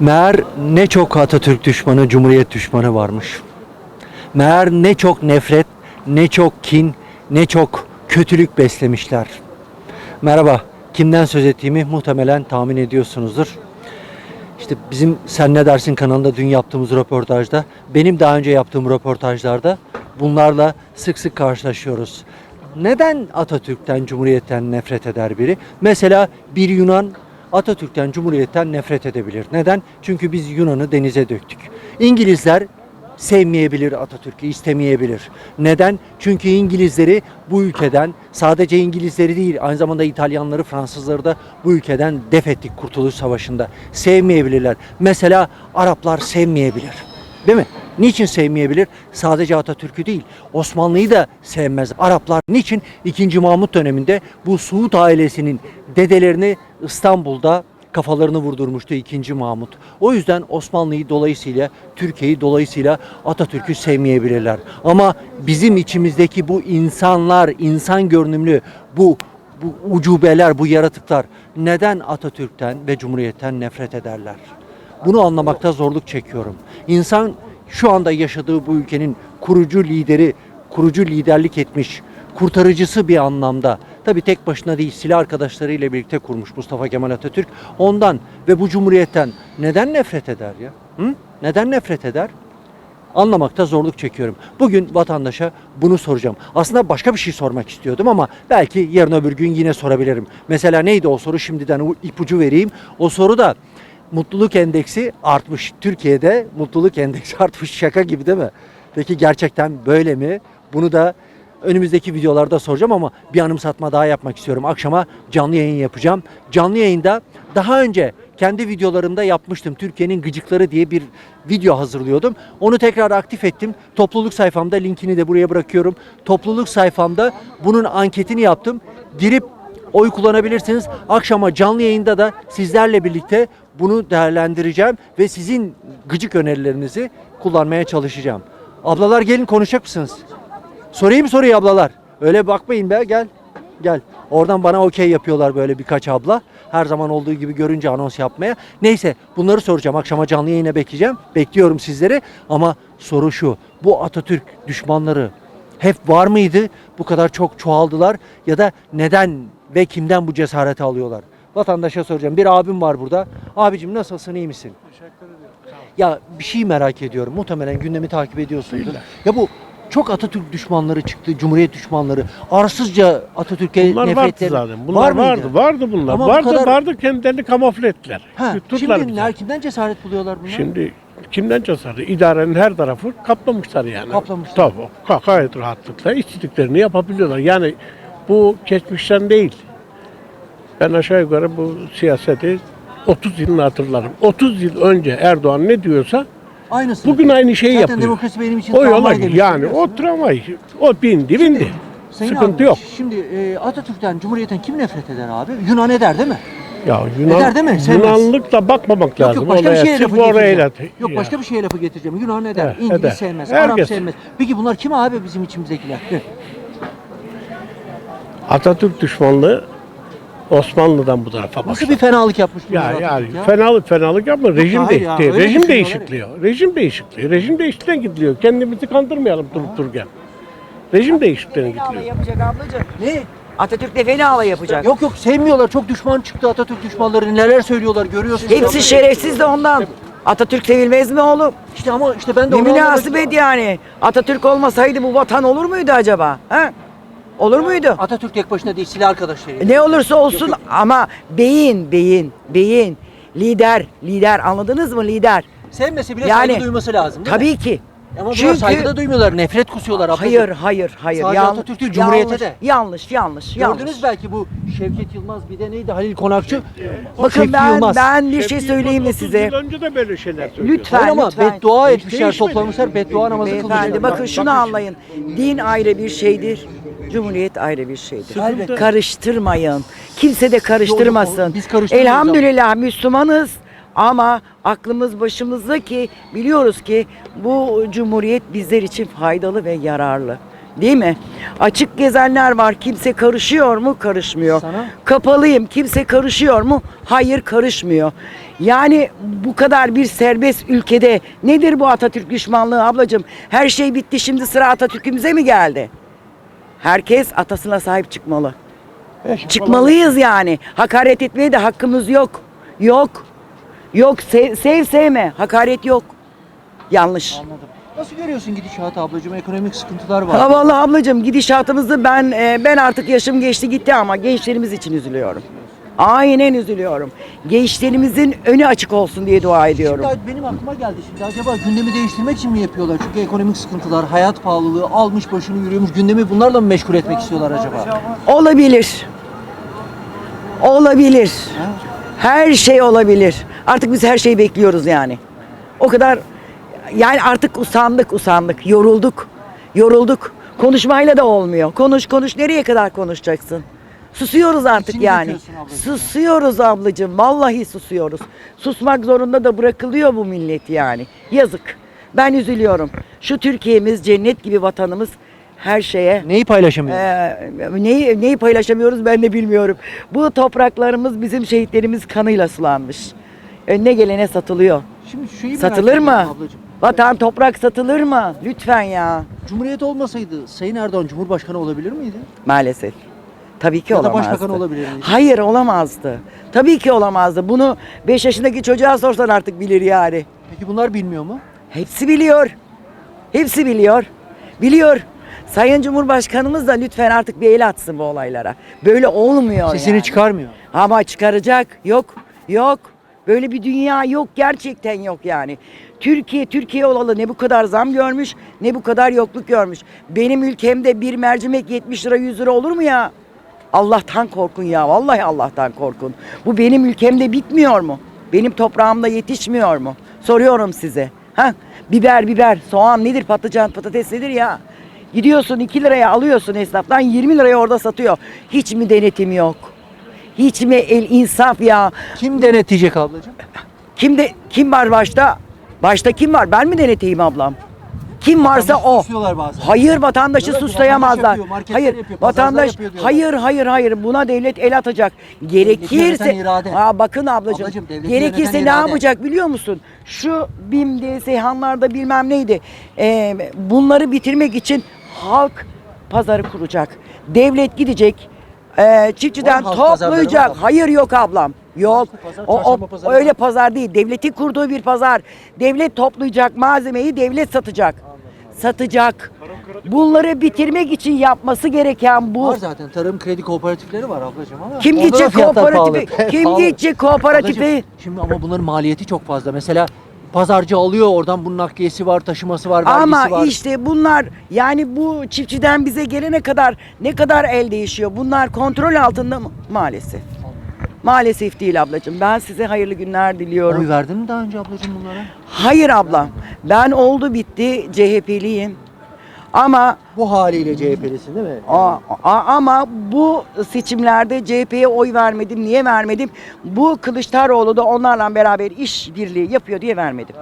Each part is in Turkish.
Meğer ne çok Atatürk düşmanı, Cumhuriyet düşmanı varmış. Meğer ne çok nefret, ne çok kin, ne çok kötülük beslemişler. Merhaba, kimden söz ettiğimi muhtemelen tahmin ediyorsunuzdur. İşte bizim Sen Ne Dersin kanalında dün yaptığımız röportajda, benim daha önce yaptığım röportajlarda bunlarla sık sık karşılaşıyoruz. Neden Atatürk'ten, Cumhuriyet'ten nefret eder biri? Mesela bir Yunan Atatürk'ten, Cumhuriyet'ten nefret edebilir. Neden? Çünkü biz Yunan'ı denize döktük. İngilizler sevmeyebilir Atatürk'ü, istemeyebilir. Neden? Çünkü İngilizleri bu ülkeden sadece İngilizleri değil aynı zamanda İtalyanları, Fransızları da bu ülkeden def ettik Kurtuluş Savaşı'nda. Sevmeyebilirler. Mesela Araplar sevmeyebilir. Değil mi? Niçin sevmeyebilir? Sadece Atatürk'ü değil, Osmanlı'yı da sevmez. Araplar niçin? 2. Mahmut döneminde bu Suud ailesinin dedelerini İstanbul'da kafalarını vurdurmuştu 2. Mahmut. O yüzden Osmanlı'yı dolayısıyla, Türkiye'yi dolayısıyla Atatürk'ü sevmeyebilirler. Ama bizim içimizdeki bu insanlar, insan görünümlü bu bu ucubeler, bu yaratıklar neden Atatürk'ten ve Cumhuriyet'ten nefret ederler? Bunu anlamakta zorluk çekiyorum. İnsan şu anda yaşadığı bu ülkenin kurucu lideri, kurucu liderlik etmiş, kurtarıcısı bir anlamda. Tabii tek başına değil, silah arkadaşlarıyla birlikte kurmuş Mustafa Kemal Atatürk. Ondan ve bu cumhuriyetten neden nefret eder ya? Hı? Neden nefret eder? Anlamakta zorluk çekiyorum. Bugün vatandaşa bunu soracağım. Aslında başka bir şey sormak istiyordum ama belki yarın öbür gün yine sorabilirim. Mesela neydi o soru? Şimdiden ipucu vereyim. O soru da mutluluk endeksi artmış. Türkiye'de mutluluk endeksi artmış. Şaka gibi değil mi? Peki gerçekten böyle mi? Bunu da önümüzdeki videolarda soracağım ama bir anımsatma daha yapmak istiyorum. Akşama canlı yayın yapacağım. Canlı yayında daha önce kendi videolarımda yapmıştım. Türkiye'nin gıcıkları diye bir video hazırlıyordum. Onu tekrar aktif ettim. Topluluk sayfamda linkini de buraya bırakıyorum. Topluluk sayfamda bunun anketini yaptım. Girip oy kullanabilirsiniz. Akşama canlı yayında da sizlerle birlikte bunu değerlendireceğim ve sizin gıcık önerilerinizi kullanmaya çalışacağım. Ablalar gelin konuşacak mısınız? Sorayım mı soruyu ablalar? Öyle bakmayın be gel. Gel. Oradan bana okey yapıyorlar böyle birkaç abla. Her zaman olduğu gibi görünce anons yapmaya. Neyse bunları soracağım. Akşama canlı yayına bekleyeceğim. Bekliyorum sizleri. Ama soru şu. Bu Atatürk düşmanları hep var mıydı? Bu kadar çok çoğaldılar ya da neden ve kimden bu cesareti alıyorlar? Vatandaşa soracağım. Bir abim var burada. Abicim nasılsın iyi misin? Ya bir şey merak ediyorum. Muhtemelen gündemi takip ediyorsunuz. Ya bu çok Atatürk düşmanları çıktı, Cumhuriyet düşmanları. Arsızca Atatürk'e Bunlar vardı nefretleri zaten. Bunlar var mıydı? vardı. Vardı bunlar. Ama bu vardı kadar- vardı kendilerini kamufle ettiler. Ha, şimdi ner- kimden cesaret buluyorlar bunlar? Şimdi kimden cesaret? İdarenin her tarafı kaplamışlar yani. Kaplamışlar. Tabii. Gayet rahatlıkla istediklerini yapabiliyorlar. Yani bu geçmişten değil. Ben aşağı yukarı bu siyaseti 30 yılını hatırlarım. 30 yıl önce Erdoğan ne diyorsa Aynısı. bugün aynı şeyi Zaten yapıyor. demokrasi benim için o yola tramvay demiştim, yani o tramvay o bindi bindi. Sayın Sıkıntı abi, yok. Şimdi e, Atatürk'ten, Cumhuriyet'ten kim nefret eder abi? Yunan eder değil mi? Ya Yunan, Eder değil mi? Sevmez. Yunanlıkla bakmamak lazım. yok başka bir olaya. şeye Sırf lafı getireceğim. Yok ya. başka bir şeye lafı getireceğim. Yunan eder, Evet, İngiliz eder. sevmez, Arap Herkes. sevmez. Peki bunlar kim abi bizim içimizdekiler? Hı. Atatürk düşmanlığı Osmanlı'dan bu tarafa Nasıl başladı. bir fenalık yapmış bunlar Ya, ya, ya? fenalık fenalık yapma rejim hayır ya, değişikliği. öyle Rejim değişikliği. Rejim değişikliği. Rejim değişikliğine gidiliyor. Kendimizi kandırmayalım durup dururken. Rejim değişikliğine gidiliyor. yapacak ablacığım. Ne? Atatürk de fena yapacak. Yok yok sevmiyorlar. Çok düşman çıktı Atatürk düşmanları. Neler söylüyorlar görüyorsunuz. Hepsi şerefsiz de ondan. Atatürk sevilmez mi oğlum? İşte ama işte ben de Ne münasebet yani. Atatürk olmasaydı bu vatan olur muydu acaba? Ha? Olur muydu? Atatürk tek başına değil silah arkadaşları. Ne olursa olsun ama beyin, beyin, beyin. Lider, lider anladınız mı lider? Sevmese bile Yani- saygı duyması lazım değil mi? Tabii ki. Ama bunlar Çünkü- saygı da duymuyorlar. Nefret kusuyorlar. Hayır, hayır, hayır. Sadece Yan- Atatürk değil, Cumhuriyete yanlış, de. Yanlış, yanlış, yanlış. Gördünüz belki bu Şevket Yılmaz bir de neydi Halil Konakçı. Bakın Şevki ben, Yılmaz. ben bir şey Şevki söyleyeyim mi Yılmaz 30 size? yıl önce de böyle şeyler söylüyor. Lütfen. Hayır ama lütfen. beddua etmişler, değişmedi. toplamışlar, beddua namazı Beyefendi kılmışlar. bakın Bak- şunu bakın anlayın. Din ayrı bir şeydir. Cumhuriyet ayrı bir şeydir. Elbette. Karıştırmayın. Kimse de karıştırmasın. Yok, biz karıştırmıyoruz Elhamdülillah Müslümanız ama aklımız başımızda ki biliyoruz ki bu cumhuriyet bizler için faydalı ve yararlı. Değil mi? Açık gezenler var. Kimse karışıyor mu? Karışmıyor. Sana? Kapalıyım. Kimse karışıyor mu? Hayır karışmıyor. Yani bu kadar bir serbest ülkede nedir bu Atatürk düşmanlığı ablacığım? Her şey bitti şimdi sıra Atatürk'ümüze mi geldi? Herkes atasına sahip çıkmalı. Çıkmalıyız yani. Hakaret etmeye de hakkımız yok. Yok. Yok sev, sev sevme. Hakaret yok. Yanlış. Anladım. Nasıl görüyorsun gidişatı ablacığım? Ekonomik sıkıntılar var. Ha vallahi ablacığım gidişatımızı ben e, ben artık yaşım geçti gitti ama gençlerimiz için üzülüyorum. Aynen üzülüyorum. Gençlerimizin önü açık olsun diye dua ediyorum. Şimdi benim aklıma geldi şimdi acaba gündemi değiştirmek için mi yapıyorlar? Çünkü ekonomik sıkıntılar, hayat pahalılığı almış başını yürüyormuş. Gündemi bunlarla mı meşgul etmek istiyorlar acaba? Olabilir. Olabilir. Her şey olabilir. Artık biz her şeyi bekliyoruz yani. O kadar yani artık usandık usandık. Yorulduk. Yorulduk. Konuşmayla da olmuyor. Konuş konuş nereye kadar konuşacaksın? Susuyoruz artık İçini yani. ablacığım. Susuyoruz ablacığım. Vallahi susuyoruz. Susmak zorunda da bırakılıyor bu millet yani. Yazık. Ben üzülüyorum. Şu Türkiye'miz cennet gibi vatanımız her şeye Neyi paylaşamıyor? ee, neyi, neyi paylaşamıyoruz ben de bilmiyorum. Bu topraklarımız bizim şehitlerimiz kanıyla sulanmış. Önüne gelene satılıyor. Şimdi şeyi merak Satılır ediyorum mı? Ablacığım. Vatan toprak satılır mı? Lütfen ya. Cumhuriyet olmasaydı Sayın Erdoğan Cumhurbaşkanı olabilir miydi? Maalesef. Tabii ki Ya da olamazdı. başbakan olabilir miydi? Hayır olamazdı. Tabii ki olamazdı. Bunu 5 yaşındaki çocuğa sorsan artık bilir yani. Peki bunlar bilmiyor mu? Hepsi biliyor. Hepsi biliyor. Biliyor. Sayın Cumhurbaşkanımız da lütfen artık bir el atsın bu olaylara. Böyle olmuyor Sesini yani. çıkarmıyor. Ama çıkaracak. Yok. Yok. Böyle bir dünya yok. Gerçekten yok yani. Türkiye Türkiye olalı ne bu kadar zam görmüş ne bu kadar yokluk görmüş. Benim ülkemde bir mercimek 70 lira 100 lira olur mu ya? Allah'tan korkun ya. Vallahi Allah'tan korkun. Bu benim ülkemde bitmiyor mu? Benim toprağımda yetişmiyor mu? Soruyorum size. Ha? Biber biber, soğan nedir? Patlıcan, patates nedir ya? Gidiyorsun 2 liraya alıyorsun esnaftan 20 liraya orada satıyor. Hiç mi denetim yok? Hiç mi el insaf ya? Kim denetleyecek ablacığım? Kim de kim var başta? Başta kim var? Ben mi deneteyim ablam? Kim varsa o. Hayır vatandaşı Diyorlar ki suçlayamazlar. vatandaş yapıyor, Hayır yapıyor, vatandaş hayır hayır hayır buna devlet el atacak. Gerekirse. Aa, bakın ablacığım. Ablacığım, gerekirse ne irade. yapacak biliyor musun? Şu BİM'de, Seyhanlar'da bilmem neydi. Ee, bunları bitirmek için halk pazarı kuracak. Devlet gidecek. E, çiftçiden Var halk pazarları toplayacak. var. Hayır yok ablam. Yok. Pazar, O, o çarşamba pazarı öyle var. pazar değil. Devletin kurduğu bir pazar. Devlet toplayacak malzemeyi devlet satacak. Satacak. Bunları bitirmek için yapması gereken bu. Var zaten tarım kredi kooperatifleri var ablacığım ama Kim orada da gidecek fiyatlar kooperatifi? pahalı. Kim Pahalı. gidecek kooperatifi? Şimdi ama bunların maliyeti çok fazla. Mesela pazarcı alıyor oradan bunun nakliyesi var, taşıması var, vergisi Ama var. işte bunlar yani bu çiftçiden bize gelene kadar ne kadar el değişiyor? Bunlar kontrol altında mı? Maalesef. Maalesef değil ablacığım. Ben size hayırlı günler diliyorum. Oy verdin mi daha önce ablacığım bunlara? Hayır ablam. Ben oldu bitti CHP'liyim. Ama Bu haliyle CHP'lisin değil mi? a- a- ama bu seçimlerde CHP'ye oy vermedim. Niye vermedim? Bu Kılıçdaroğlu da onlarla beraber iş birliği yapıyor diye vermedim.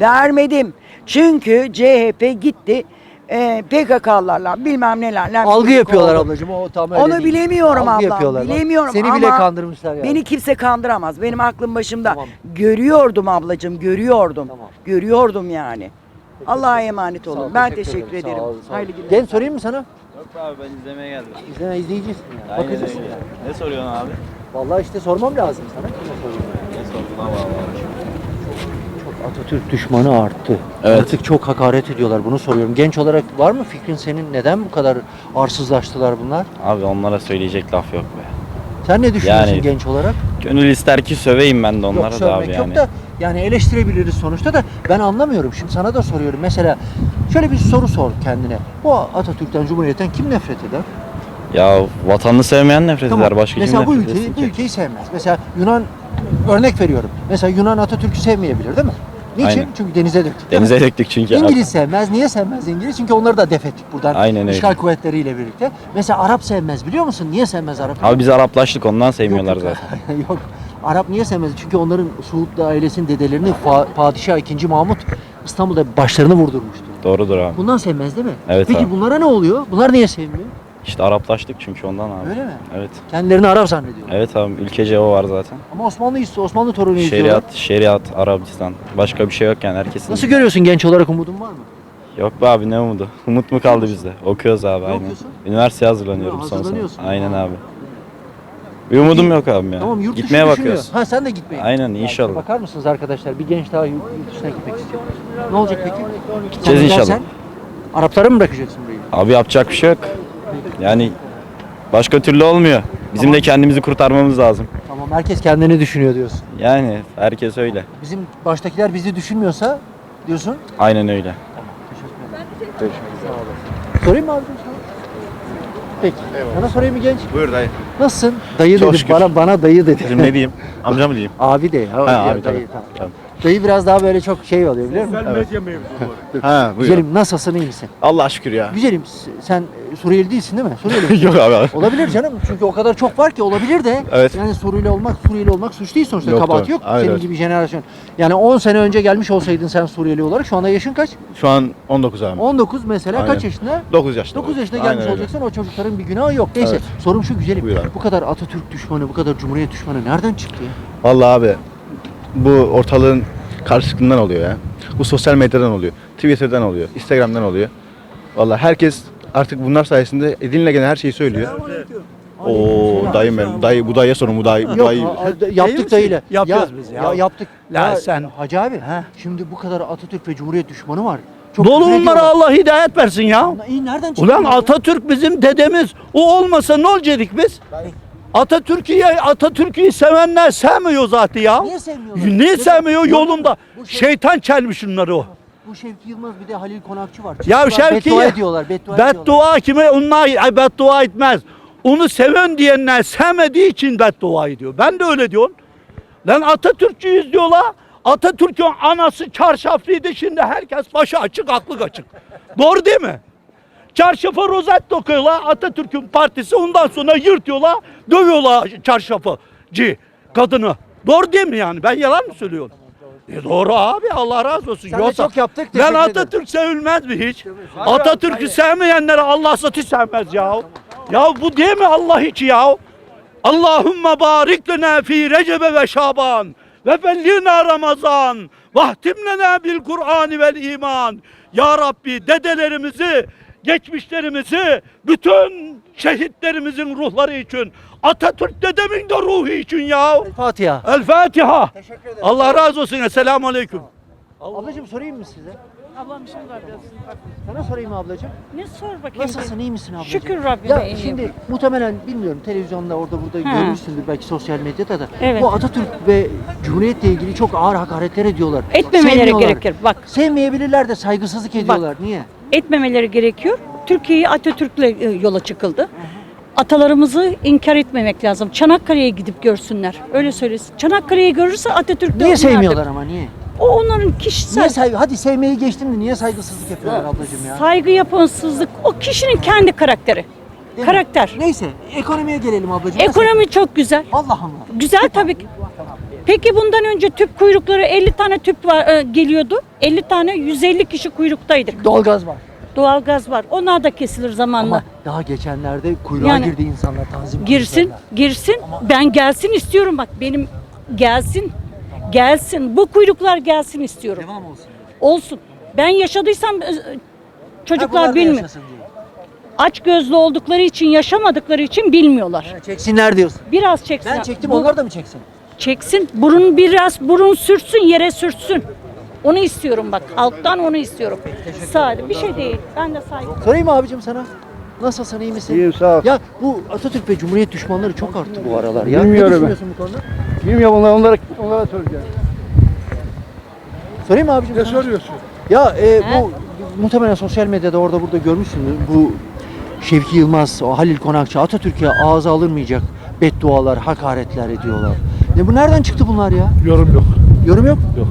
Vermedim. Çünkü CHP gitti e, PKK'larla bilmem nelerle. Algı birlik yapıyorlar oldu. ablacığım o tam öyle Onu değil. bilemiyorum Algı ablam. yapıyorlar. Bak, Bilemiyorum Seni ama bile kandırmışlar yani. Beni kimse kandıramaz. Benim aklım başımda. Tamam. Görüyordum ablacığım, görüyordum. Tamam. Görüyordum yani. Allah'a emanet olun. Ben teşekkür teşekkür ederim. Sağ ol, sağ ol. Hayırlı günler. Gel sorayım mı sana? Yok abi ben izlemeye geldim. İzleme izleyicisin ya. Aynen Bakıcısın öyle. ya. Ne soruyorsun abi? Vallahi işte sormam lazım sana. Kime sorayım? Ne sordun abi Allah Çok Atatürk düşmanı arttı. Evet. Artık çok hakaret ediyorlar. Bunu soruyorum. Genç olarak var mı fikrin senin? Neden bu kadar arsızlaştılar bunlar? Abi onlara söyleyecek laf yok be. Sen ne düşünüyorsun Yani- genç olarak? Gönül ister ki söveyim ben de onlara yok da abi sövmek yani. yok da yani eleştirebiliriz sonuçta da ben anlamıyorum. Şimdi sana da soruyorum. Mesela şöyle bir soru sor kendine. Bu Atatürk'ten, Cumhuriyet'ten kim nefret eder? Ya vatanını sevmeyen nefret eder. Başka Mesela kim bu nefret ülkeyi, etsin bu ki? ülkeyi sevmez. Mesela Yunan örnek veriyorum. Mesela Yunan Atatürk'ü sevmeyebilir değil mi? Niçin? Aynen. Çünkü denize döktük. Denize döktük çünkü. İngiliz sevmez. Niye sevmez İngiliz? Çünkü onları da def ettik buradan. Aynen öyle. İşgal kuvvetleriyle birlikte. Mesela Arap sevmez biliyor musun? Niye sevmez Arap? Abi biz Araplaştık ondan sevmiyorlar Yok, zaten. yok. Arap niye sevmez? Çünkü onların Suudlu ailesinin dedelerini fa- Padişah 2. Mahmut İstanbul'da başlarını vurdurmuştu. Doğrudur abi. Bundan sevmez değil mi? Evet Peki abi. bunlara ne oluyor? Bunlar niye sevmiyor? İşte Araplaştık çünkü ondan abi. Öyle mi? Evet. Kendilerini Arap zannediyorlar. Evet abi ülkece o var zaten. Ama Osmanlı Osmanlı torunuyuz diyorlar. Şeriat, şeriat, Arabistan. Başka bir şey yok yani herkesin. Nasıl görüyorsun genç olarak umudun var mı? Yok be abi ne umudu. Umut mu kaldı bizde? Okuyoruz abi Ne aynen. okuyorsun? Üniversiteye hazırlanıyorum Ha, son sene. hazırlanıyorsun. Aynen abi. Bir umudum yok abi ya. Tamam yurt dışı Gitmeye düşünüyor. bakıyoruz. Ha sen de gitmeye. Aynen inşallah. Bakar mısınız arkadaşlar? Bir genç daha yurt yurt dışına gitmek istiyor. Ne olacak peki? Gideceğiz inşallah. Araplara mı bırakacaksın burayı? Abi yapacak bir şey yok. Yani başka türlü olmuyor. Bizim Tamam. de kendimizi kurtarmamız lazım. Tamam herkes kendini düşünüyor diyorsun. Yani herkes öyle. Bizim baştakiler bizi düşünmüyorsa diyorsun. Aynen öyle. Sorayım mı abicim sana? Peki. Sana sorayım mı genç? Buyur dayı. Nasılsın? Dayı Çok dedi. şükür. Bana bana dayı dedi. Dedim ne diyeyim? Amca mı diyeyim? Abi de. Ha, abi, dayı, tabii. tamam. Tabii. Dayı biraz daha böyle çok şey oluyor biliyor musun? Ha buyur. Güzelim nasılsın iyi misin? Allah şükür ya. Güzelim s- sen e, Suriyeli değilsin değil mi? Suriyeli misin? Yok abi. Olabilir canım çünkü o kadar çok var ki olabilir de. Evet. Yani Suriyeli olmak, Suriyeli olmak suç değil sonuçta. Yok, Kabahati doğru. yok. Aynen Senin öyle. gibi jenerasyon. Yani 10 sene önce gelmiş olsaydın sen Suriyeli olarak şu anda yaşın kaç? Şu an 19 abi. 19 mesela kaç Aynen. yaşında? 9 yaşında. 9 yaşında Aynen gelmiş öyle. olacaksın o çocukların bir günahı yok. Neyse Evet. sorum şu güzelim. Buyur abi. Bu kadar Atatürk düşmanı, bu kadar Cumhuriyet düşmanı nereden çıktı ya? Vallahi abi bu ortalığın karşılıkından oluyor ya. Bu sosyal medyadan oluyor. Twitter'dan oluyor. Instagram'dan oluyor. Vallahi herkes artık bunlar sayesinde edinle gene her şeyi söylüyor. Oo dayım benim. Dayı bu dayıya sorun bu dayı bu Yok dayı. a- a- yaptık dayıyla. Yapıyoruz Ya- biz ya. yaptık. La sen- Hacı abi He. şimdi bu kadar Atatürk ve Cumhuriyet düşmanı var. Çok Dolu küfür onlara ediyorlar. Allah hidayet versin ya. İyi nereden çıktı? Ulan ya? Atatürk bizim dedemiz. O olmasa ne olacaktık biz? Atatürk'ü Atatürk'ü sevenler sevmiyor zaten ya. Niye sevmiyorlar? Niye sevmiyor yolunda? Şey- Şeytan çelmiş onları o. Bu Şevki Yılmaz bir de Halil Konakçı var. Ya Çıktılar, Şevki beddua ediyorlar. Beddua, ediyorlar. beddua kime? Onlar ay beddua etmez. Onu seven diyenler sevmediği için beddua ediyor. Ben de öyle diyorum. Lan Atatürkçüyüz diyorlar. Atatürk'ün anası çarşaflıydı şimdi herkes başı açık aklı açık. Doğru değil mi? Çarşafa rozet dokuyorlar Atatürk'ün partisi ondan sonra yırtıyorlar dövüyorlar çarşafıcı kadını. Doğru değil mi yani ben yalan mı söylüyorum? E doğru abi Allah razı olsun. Sen de çok yaptık, teşekkür Ben ederim. Atatürk sevilmez mi hiç? Atatürk'ü sevmeyenlere Allah satı sevmez ya. Ya bu değil mi Allah için ya? Allahümme barik lena fi Recebe ve Şaban ve bellina Ramazan vahtim lena bil Kur'an vel iman. Ya Rabbi dedelerimizi, geçmişlerimizi, bütün şehitlerimizin ruhları için, Atatürk dedemin de ruhu için ya. Fatiha. El Fatiha. Allah razı olsun. Esselamu Aleyküm. Ablacığım sorayım mı size? Ablam şimdi var biraz. Sana sorayım ablacığım? Ne sor bakayım. Nasılsın iyi misin ablacığım? Şükür Rabbime Ya iyiyim. şimdi muhtemelen bilmiyorum televizyonda orada burada Ha. görmüşsündür belki sosyal medyada da. Evet. Bu Atatürk ve Cumhuriyet'le ilgili çok ağır hakaretler ediyorlar. Etmemeleri gerekir. Bak Sevmeyebilirler de saygısızlık ediyorlar. Niye? Etmemeleri gerekiyor. Türkiye'yi Atatürk'le e, yola çıkıldı. Atalarımızı inkar etmemek lazım. Çanakkale'ye gidip görsünler. Öyle söylesin. Çanakkale'yi görürse Atatürk de Niye sevmiyorlar ama niye? O onların kişisel Niye say hadi sevmeyi geçtim de niye saygısızlık yapıyorlar ablacığım ya? saygı yapansızlık o kişinin kendi karakteri. Değil mi? Karakter. Neyse ekonomiye gelelim ablacığım. Nasıl? Ekonomi çok güzel. Allah'ım. Güzel tabii ki. Peki bundan önce tüp kuyrukları 50 tane tüp var, e, geliyordu. 50 tane 150 kişi kuyruktaydık. Doğalgaz var. Doğalgaz var. Onlar da kesilir zamanla. Ama daha geçenlerde kuyruğa Yani girdi insanlar tanzim girsin, polislerle. girsin. Ben gelsin istiyorum bak. Benim gelsin. Gelsin. Bu kuyruklar gelsin istiyorum. Devam olsun. Olsun. Ben yaşadıysam e, Ha, çocuklar bunlar da bilmiyor. yaşasın. Aç gözlü oldukları için, yaşamadıkları için bilmiyorlar. Ha, Çeksinler diyorsun. Biraz çeksin. Ben çektim onlar da mı çeksin? Çeksin. Burun biraz burun sürtsün, yere sürtsün. Onu istiyorum bak. Halktan onu istiyorum. Sade bir şey değil. Ben de saygı Sorayım mı abicim sana? Nasılsın iyi misin? İyiyim sağ ol. Ya bu Atatürk ve Cumhuriyet düşmanları çok arttı bu aralar ya. Bilmiyorum ne düşünüyorsun bu konuda? Bilmiyorum onlara, onlara, onlara soracağım. Sorayım mı abicim Ne sana? soruyorsun? Ya e, bu muhtemelen sosyal medyada orada burada görmüşsündür. Bu Şevki Yılmaz, o Halil Konakçı Atatürk'e ağza alınmayacak beddualar, hakaretler ediyorlar. Ne bu nereden çıktı bunlar ya? Yorum yok. Yorum yok. Yok.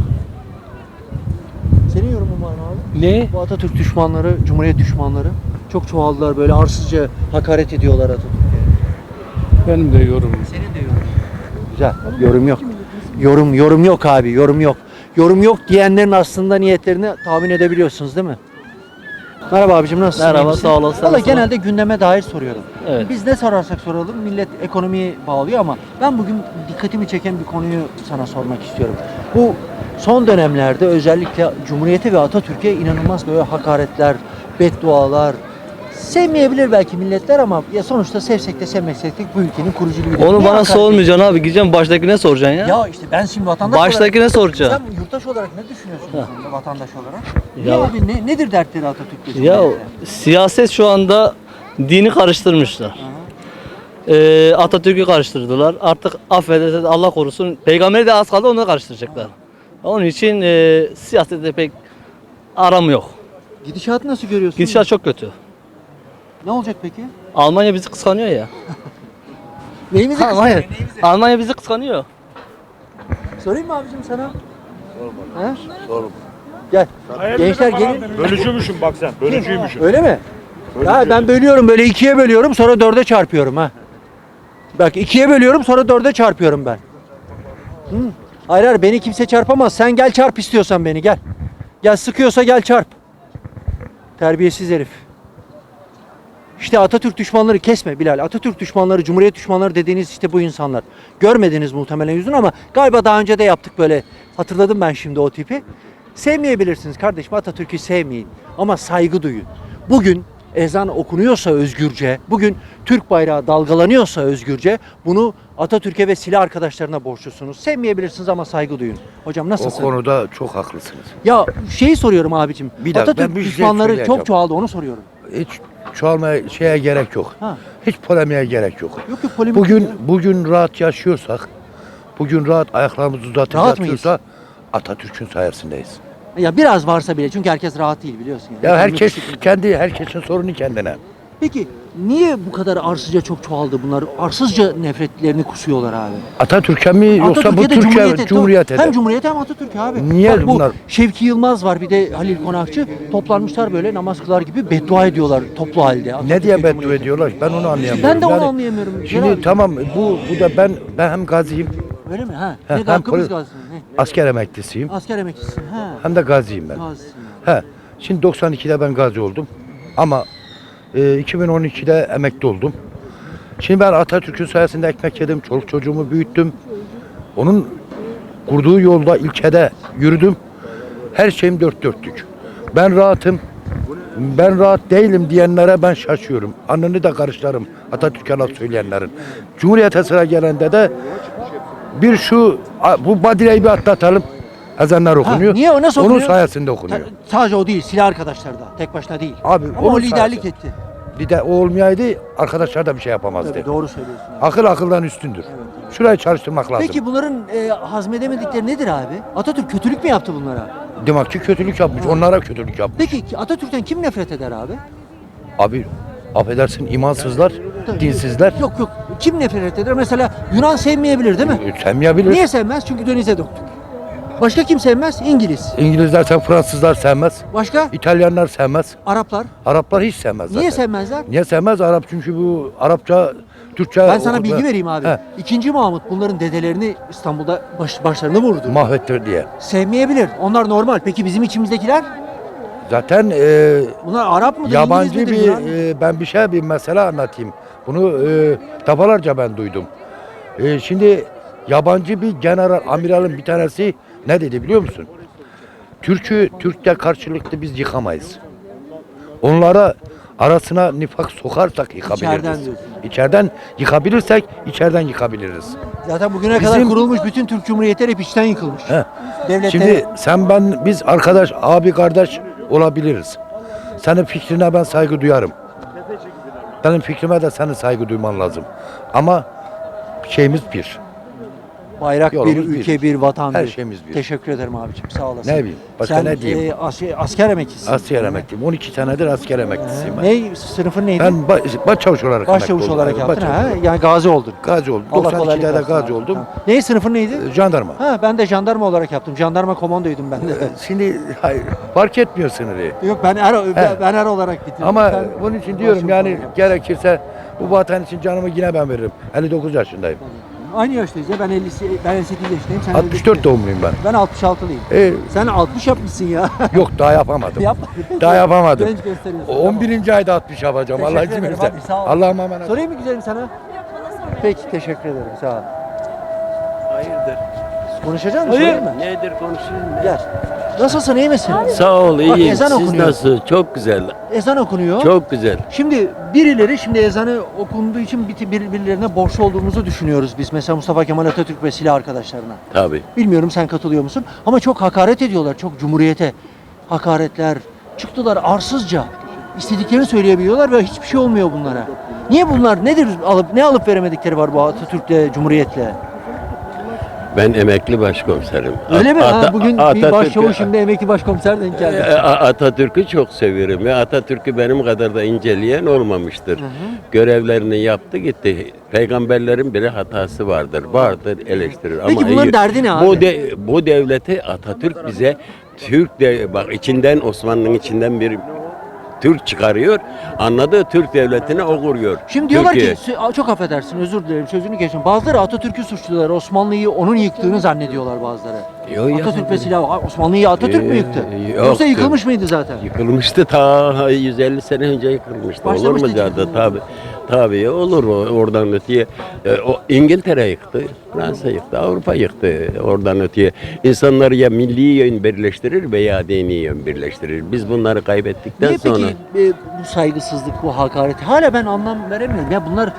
Senin yorumun var mı abi? Ne? Bu Atatürk düşmanları, Cumhuriyet düşmanları çok çoğaldılar böyle arsızca hakaret ediyorlar Atatürk'e. Benim de yorumum. Senin de yorumun. Güzel. Yorum yok. Yorum yorum yok abi. Yorum yok. Yorum yok diyenlerin aslında niyetlerini tahmin edebiliyorsunuz değil mi? Merhaba abicim nasılsın? Merhaba, sağ olasın, Valla genelde gündeme dair soruyorum. Evet. Biz ne sorarsak soralım millet ekonomiyi bağlıyor ama ben bugün dikkatimi çeken bir konuyu sana sormak istiyorum. Bu son dönemlerde özellikle Cumhuriyete ve Atatürk'e inanılmaz böyle hakaretler, beddualar, sevmeyebilir belki milletler ama ya sonuçta sevsek de sevmesek de bu ülkenin kurucu lideri. Onu Niye bana hakaret sormayacaksın abi. Gideceğim baştakine soracaksın ya. Ya işte ben şimdi vatandaş Baştakine olarak... soracaksın. Sen yurttaş olarak ne düşünüyorsun bu konuda, vatandaş olarak? Ya- Ya abi ne, nedir dertleri Atatürk'le? Ya siyaset şu anda dini karıştırmışlar. Ee, Atatürk'ü karıştırdılar. Artık affedersiniz Allah korusun. Peygamberi de az kaldı onu da karıştıracaklar. Onun için e, siyasette pek aram yok. Gidişatı nasıl görüyorsun? Gidişat çok kötü. Ne olacak peki? Almanya bizi kıskanıyor ya. Neyimizi Almanya, kıskanıyor, neyimizi? Almanya bizi kıskanıyor. Sorayım mı abicim sana? Sorma. Sorma. Gel. Gençler gelin. Bölücüymüşüm bak sen. Bölücüymüşüm. Öyle mi? Ya ben bölüyorum böyle ikiye bölüyorum sonra dörde çarpıyorum ha. Bak ikiye bölüyorum sonra dörde çarpıyorum ben. Hı. Hayır hayır beni kimse çarpamaz. Sen gel çarp istiyorsan beni gel. Gel sıkıyorsa gel çarp. Terbiyesiz herif. İşte Atatürk düşmanları kesme Bilal. Atatürk düşmanları, Cumhuriyet düşmanları dediğiniz işte bu insanlar. Görmediniz muhtemelen yüzünü ama galiba daha önce de yaptık böyle. Hatırladım ben şimdi o tipi. Sevmeyebilirsiniz kardeşim Atatürk'ü sevmeyin ama saygı duyun. Bugün ezan okunuyorsa özgürce, bugün Türk bayrağı dalgalanıyorsa özgürce bunu Atatürk'e ve silah arkadaşlarına borçlusunuz. Sevmeyebilirsiniz ama saygı duyun. Hocam O nasılsın? konuda çok haklısınız. Ya şeyi soruyorum abicim. Bir dakika, Atatürk ben bir şey düşmanları söyleyeceğim. çok çoğaldı onu soruyorum. Hiç çoğalmaya şeye gerek yok. Ha. Hiç polemiğe gerek yok. Yok yok polemik Bugün ya. bugün rahat yaşıyorsak, bugün rahat ayaklarımızı uzatıp Rahat yatıyorsa Atatürk'ün sayesindeyiz. Ya biraz varsa bile çünkü herkes rahat değil biliyorsun. yani. Ya herkes kendi herkesin sorunu kendine. Peki niye bu kadar arsızca çok çoğaldı bunlar? Arsızca nefretlerini kusuyorlar abi. Atatürk'e mi yoksa bu Atatürk'e de Türkiye Cumhuriyet'e, Cumhuriyet'e Hem? Cumhuriyet'e hem Atatürk'e abi. Niye bu bunlar? Şevki Yılmaz var bir de Halil Konakçı. Toplanmışlar böyle namaz kılar gibi beddua ediyorlar toplu halde. Ne Atatürk'e, diye beddua Cumhuriyet'e. ediyorlar? Ben onu anlayamıyorum. Ben de onu anlayamıyorum. Şimdi Celal. tamam bu bu da ben ben hem gaziyim, Öyle mi? Ha. He, Ne hem kadar Kıbrıs polis- gazisi mi? Ne? asker emeklisiyim. Asker emekçisin. Ha. Hem de gaziyim ben. Gazisin. He. Şimdi 92'de ben gazi oldum. Ama e, 2012'de emekli oldum. Şimdi ben Atatürk'ün sayesinde ekmek yedim. Çoluk çocuğumu büyüttüm. Onun kurduğu yolda ilkede yürüdüm. Her şeyim dört dörtlük. Ben rahatım. Ben rahat değilim diyenlere ben şaşıyorum. Anını da karışlarım Atatürk'e laf söyleyenlerin. Cumhuriyete sıra gelende de bir şu bu badireyi bir atlatalım. Ezanlar okunuyor. niye o nasıl Onun okunuyor? sayesinde okunuyor. Ta- Sadece o değil, silah arkadaşları da. Tek başına değil. Abi Ama o onun liderlik sayesinde. etti. Lider o olmayaydı arkadaşlar da bir şey yapamazdı. Tabii, doğru söylüyorsun. abi. Akıl akıldan üstündür. Şurayı çalıştırmak lazım. Peki bunların e, hazmedemedikleri nedir abi? Atatürk kötülük mü yaptı bunlara? Demek ki kötülük yapmış. Onlara kötülük yapmış. Peki Atatürk'ten kim nefret eder abi? Abi affedersin imansızlar, dinsizler Yok yok. Kim nefret eder? Mesela Yunan sevmeyebilir değil mi? e, sevmeyebilir. Niye sevmez? Çünkü denize döktük. Başka kim sevmez? İngiliz. İngilizler sen Fransızlar sevmez. Başka? İtalyanlar sevmez. Araplar. Araplar hiç sevmez zaten. Niye sevmezler? Niye sevmez Arap? Çünkü bu Arapça, Türkçe Ben sana bilgi vereyim abi. He, İkinci Mahmut bunların dedelerini İstanbul'da baş, başlarını vurdu. mahvettir diye. Sevmeyebilir. Onlar normal. Peki bizim içimizdekiler? Zaten e, Bunlar Arap mıdır? yabancı bir e, ben bir şey bir mesele anlatayım. Bunu e, defalarca ben duydum. E, şimdi yabancı bir general amiralın bir tanesi ne dedi biliyor musun? Türk'ü Türk'te karşılıklı biz yıkamayız. Onlara arasına nifak sokarsak yıkabiliriz. İçeriden diyorsun. İçeriden yıkabilirsek içeriden yıkabiliriz. Zaten bugüne kadar Bizim- kurulmuş bütün Türk Cumhuriyetleri hep içten yıkılmış. He. Devletleri Şimdi sen ben biz arkadaş abi kardeş olabiliriz. Senin fikrine ben saygı duyarım. Benim fikrime de senin saygı duyman lazım. Ama şeyimiz bir. Bayrak bir, Yolumuz ülke bir. bir, vatan Her bir. şeyimiz bir. Teşekkür ederim abicim. Sağ olasın. Ne bileyim, başka Sen, ne diyeyim? e, as- asker emekçisin. Asker emekliyim. 12 senedir asker emeklisiyim ben. Ne sınıfın neydi? Ben ba- başçavuş olarak Başçavuş emekli oldum. olarak Evet, yaptın başçavuş ha? olarak. Yani gazi oldun. Gazi oldum. Allah kolaylık 92'de de versin gazi oldum. Tamam. Ne sınıfın neydi? Ee, Jandarma. Ha ben de jandarma olarak yaptım. Jandarma komandoydum ben de. Şimdi hayır, fark etmiyor sınırı. Yok ben er, ben, ben er olarak bitirdim. Ama Ben bunun için diyorum başım yani gerekirse bu vatan için canımı yine ben veririm. 59 yaşındayım. Aynı yaştayız ya. Ben 50 ben 58 yaşındayım. Sen 64 doğumluyum ben. Ben 66'lıyım. E, Sen 60 yapmışsın ya. yok daha yapamadım. Yap. Daha yapamadım. Genç gösteriyorsun. 11. ayda 60 yapacağım. Allah Teşekkür izin ederim verirse. abi, sağ ol. Allah'a emanet. Sorayım mı güzelim sana? Peki teşekkür ederim. Sağ ol. Konuşacak mısın? Sorayım mı? Nedir konuşayım? Gel. Nasılsın iyi misin? Sağ ol, Bak, iyiyim. ezan Siz okunuyor. nasıl? Çok güzel. Ezan okunuyor. Çok güzel. Şimdi birileri şimdi ezanı okunduğu için bir- bir- birilerine borçlu olduğumuzu düşünüyoruz biz. Mesela Mustafa Kemal Atatürk ve silah arkadaşlarına. Tabii. Bilmiyorum sen katılıyor musun? Ama çok hakaret ediyorlar. Çok cumhuriyete hakaretler. Çıktılar arsızca. İstediklerini söyleyebiliyorlar ve hiçbir şey olmuyor bunlara. Niye bunlar? Nedir alıp ne alıp veremedikleri var bu Atatürk'le, Cumhuriyet'le? Ben emekli başkomiserim. Öyle mi? Ata- ha, bugün bir Atatürk'ü- başçavuş şimdi emekli başkomiser denk E, geldi. A- Atatürk'ü çok severim ve Atatürk'ü benim kadar da inceleyen olmamıştır. Görevlerini yaptı gitti. Peygamberlerin bile hatası vardır. Vardır eleştirir Peki ama bunların iyi. derdi ne abi? Bu de, bu devleti Atatürk bize Türk de bak içinden Osmanlı'nın içinden bir Türk çıkarıyor. Anladığı Türk devletine o kuruyor. Şimdi diyorlar Türkiye. ki çok affedersin özür dilerim sözünü geçiyorum. Bazıları Atatürk'ü suçluyorlar. Osmanlı'yı onun yıktığını zannediyorlar bazıları. Yo. Atatürk ve silah Osmanlı'yı Atatürk mü Ee, yıktı? yok. Yoksa yıkılmış mıydı zaten? Yıkılmıştı ta 150 sene önce yıkılmıştı. olur mu Başlamıştı zaten? yıkılmaya. Tabi. Tabii olur o oradan öteye. E, o İngiltere yıktı, Fransa yıktı, Avrupa yıktı oradan öteye. İnsanları ya milli yön birleştirir veya dini yön birleştirir. Biz bunları kaybettikten Niye sonra peki e, bu saygısızlık, bu hakaret? Hala ben anlam veremiyorum. Ya bunlar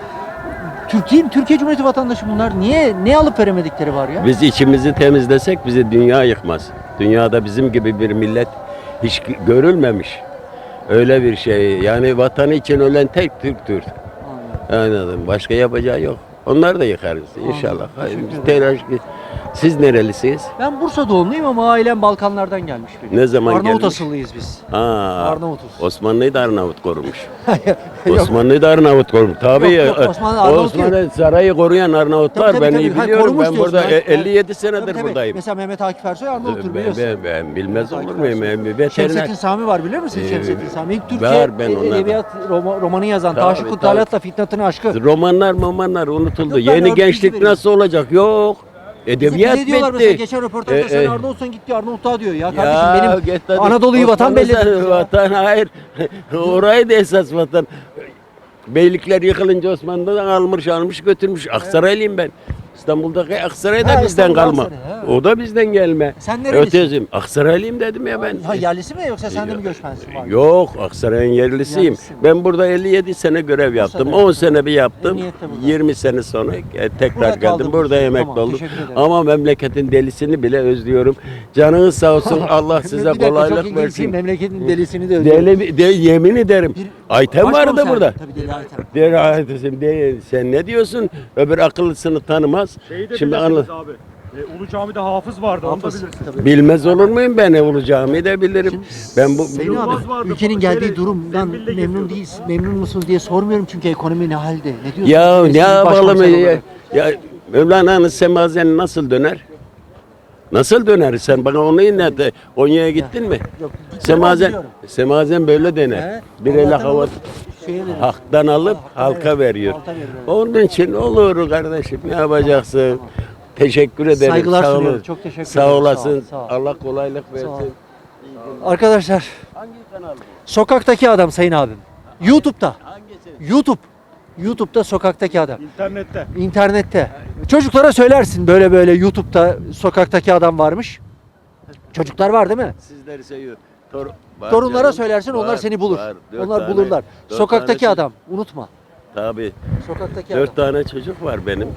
Türkiye, Türkiye Cumhuriyeti vatandaşı bunlar. Niye ne alıp veremedikleri var ya? biz içimizi temizlesek bizi dünya yıkmaz. Dünyada bizim gibi bir millet hiç görülmemiş. Öyle bir şey. Yani vatanı için ölen tek Türktür. Anladım. Başka yapacağı yok. Onlar da yıkarız inşallah. Hayır, biz telaş... Siz nerelisiniz? Ben Bursa doğumluyum ama ailem Balkanlardan gelmiş benim. Ne zaman Arnavut gelmiş? asıllıyız biz. Ha, Arnavutuz. Osmanlı'yı da Arnavut korumuş. Osmanlı'yı da Arnavut korumuş. Tabii Yok, yok, ya, Osmanlı Arnavut Osmanlı sarayı koruyan Arnavutlar Tabii, tabii, ben iyi biliyorum. korumuş Ben burada Ben- e, 57 senedir Tabii, tabii. buradayım. Mesela Mehmet Akif Ersoy Arnavuttur biliyorsun. ben, ben bilmez olur Akif muyum? Veteriner. Şemsettin Sami var bilir misin Ee, Şemsettin Sami? İlk Türkçe var, ben onlardan. edebiyat roma- romanı yazan Tabii, Taşık tabii. Kutalat'la Fitnat'ın aşkı. Romanlar romanlar unutuldu. Yeni gençlik nasıl olacak? Yok. Edebiyat Bize diyorlar mesela bitti. geçen röportajda E, sen e, Arnavutsan git diyor Arnavutluğa diyor. Ya kardeşim Ya, benim hadi. Anadolu'yu vatan belli. Vatan hayır. Orayı da esas vatan. Beylikler yıkılınca Osmanlı'dan almış almış götürmüş. Aksaraylıyım ben. İstanbul'daki Aksaray da Ha, bizden İstanbul, kalma. Aksaray, ha. O da bizden gelme. Sen nerelisin? Ötezim. Aksaraylıyım dedim ya ben. Ha yerlisi mi yoksa sen de mi göçmensin? var? Yok Aksaray'ın yerlisiyim. Yerlisin. Ben burada 57 sene görev yaptım. Bursa'da 10 sene bir yaptım. Emniyette burada. 20 sene sonra e, tekrar Burada geldim. Burada emekli Tamam, oldum. teşekkür ederim. Ama memleketin delisini bile özlüyorum. Canınız sağ olsun. Allah size Bir dakika, çok kolaylık ilginç bir versin. Memleketin delisini de özlüyorum. Deli, de, yemin ederim. Ayten vardı Başkomiser, burada. Tabii deli Ayten. Der, de, sen ne diyorsun? Öbür akıllısını tanımaz. Şimdi anla. abi. E, Ulu Cami'de hafız vardı Hafız, tabii. Bilmez olur muyum ben Ulu Cami'yi de bilirim. Ben bu Sayın abi, vardı, ülkenin şeyle, geldiği durumdan memnun değilsin, memnun musun diye sormuyorum çünkü ekonomi ne halde. Ne diyorsun? Ya ne yapalım ya? Ya Mevlana'nın semazeni nasıl döner? Nasıl döner? Sen bana onu inlet. Konya'ya gittin mi? Yok, Semazen, semazen böyle döner. He, Bir ele hava. Haktan alıp Ha, halka veriyor. Onun için olur kardeşim. Ne yapacaksın? Teşekkür ederim. Saygılar sağ sunuyorum. olun. Çok teşekkür Sağ ederim. Sağ olasın. ol, sağ ol. Allah kolaylık versin. Arkadaşlar, Hangi kanal bu? sokaktaki adam sayın abim. YouTube'da. YouTube. YouTube'da sokaktaki adam. İnternette. İnternette. Çocuklara söylersin böyle böyle YouTube'da sokaktaki adam varmış. Çocuklar var değil mi? Sizleri seviyorum. Tor var Torunlara canım. söylersin onlar Var, seni bulur. var. Dört Onlar tane- bulurlar. dört Sokaktaki tanesi- adam unutma. Tabii. Sokaktaki Dört adam. tane çocuk var benim.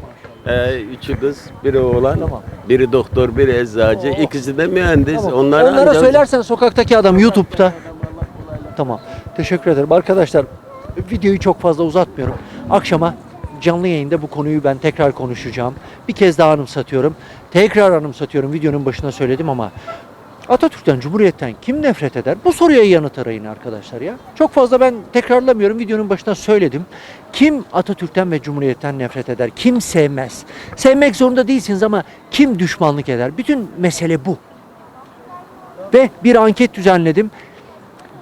Ee, üçü kız, biri oğlan, Tamam. biri doktor, biri eczacı, Oh. ikisi de mühendis. Tamam. Onlar Onlara ancak- söylersen sokaktaki adam YouTube'da. Tamam. Teşekkür ederim. Arkadaşlar videoyu çok fazla uzatmıyorum. Akşama canlı yayında bu konuyu ben tekrar konuşacağım. Bir kez daha anımsatıyorum. Tekrar anımsatıyorum. Videonun başına söyledim ama Atatürk'ten, Cumhuriyet'ten kim nefret eder? Bu soruya yanıt arayın arkadaşlar ya. Çok fazla ben tekrarlamıyorum. Videonun başına söyledim. Kim Atatürk'ten ve Cumhuriyet'ten nefret eder? Kim sevmez? Sevmek zorunda değilsiniz ama kim düşmanlık eder? Bütün mesele bu. Ve bir anket düzenledim.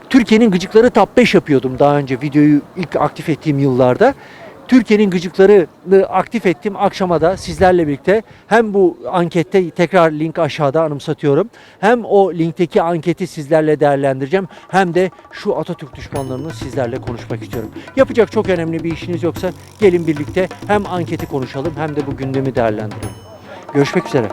Türkiye'nin gıcıkları top 5 yapıyordum daha önce videoyu ilk aktif ettiğim yıllarda. Türkiye'nin gıcıklarını aktif ettim. Akşama da sizlerle birlikte hem bu ankette tekrar link aşağıda anımsatıyorum. Hem o linkteki anketi sizlerle değerlendireceğim. Hem de şu Atatürk düşmanlarını sizlerle konuşmak istiyorum. Yapacak çok önemli bir işiniz yoksa gelin birlikte hem anketi konuşalım hem de bu gündemi değerlendirelim. Görüşmek üzere.